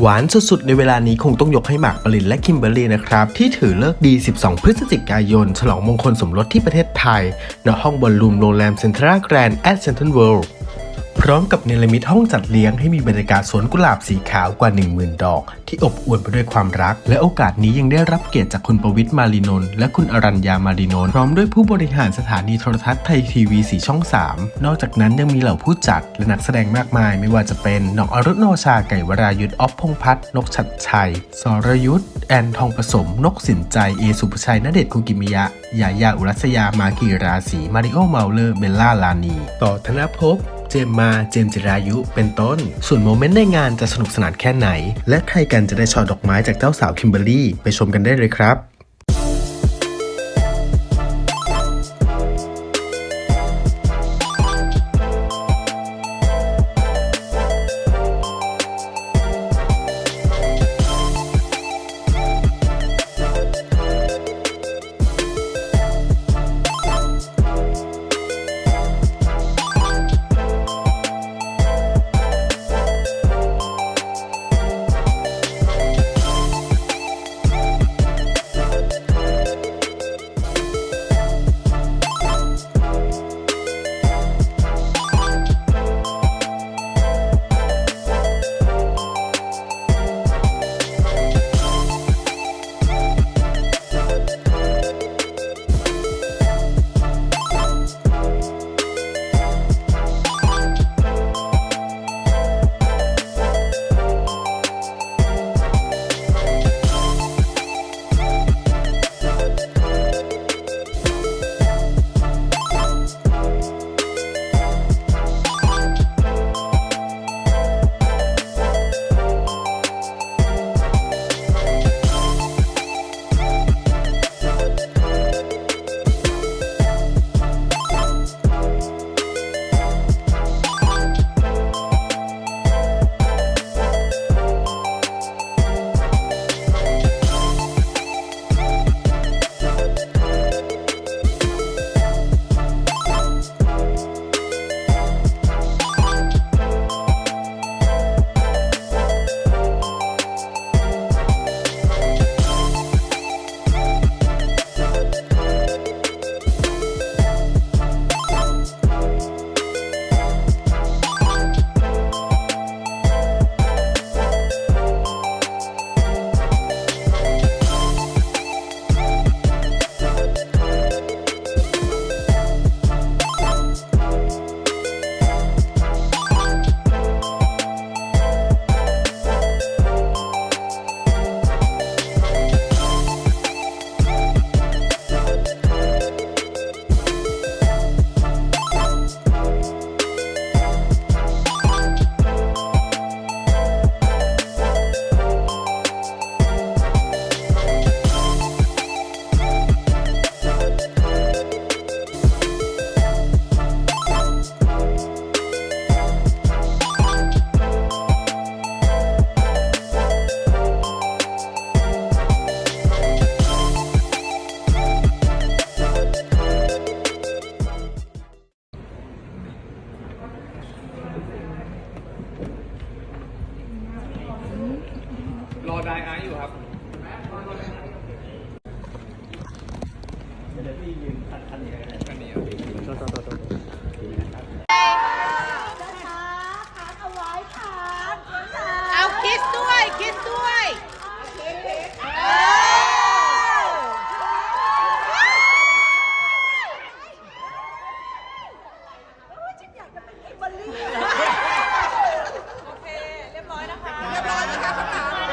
หวานสุดๆ ในเวลานี้คงต้องยกให้หมากปรินและคิมเบอร์รี่นะครับ ที่ถือเลิกดี 12 พฤศจิกายน ฉลองมงคลสมรสที่ประเทศไทยณห้องบอลลูมโรงแรมเซ็นทรัลแกรนด์แอดเซนทรัลเวิลด์ พร้อมกับเนรมิตห้องจัดเลี้ยงให้มีบรรยากาศสวนกุหลาบสีขาวกว่า 10,000 ดอก ที่อบอวลไปด้วยความรัก และโอกาสนี้ยังได้รับเกียรติจากคุณประวิทย์มารีนนท์และคุณอรัญญามารีนนท์พร้อมด้วยผู้บริหารสถานีโทรทัศน์ไทยทีวีสีช่อง 3 นอกจากนั้นยังมีเหล่าผู้จัดและนักแสดงมากมาย ไม่ว่าจะเป็นน้องอรุณโนชาไก่วรายุทธ์ออฟพงพัฒน์นกชัดชัยสรยุทธ์แอนทองผสม นกสินใจเอสุภชัยณเดชน์คุกิมิยะยายาอุรัสยามากีราศีมาริโอเมาเลอร์เบลล่าลานี ต่อธนภพ เจมมา เจมจิรายุ เป็นต้น ส่วนโมเมนต์ในงานจะสนุกสนานแค่ไหน และใครกันจะได้ช่อดอกไม้จากเจ้าสาวคิมเบอรรี่ ไปชมกันได้เลยครับ รอได้ไอ้อยู่ครับเอาคิสด้วย คิสด้วย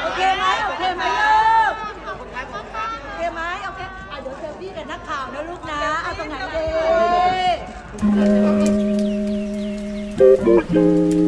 โอเคไหมโอเคไหมลูกโอเคไหม โอเคอะเดี๋ยวเซลฟี่กับนักข่าวนะลูกนะเอาตรงไหนดี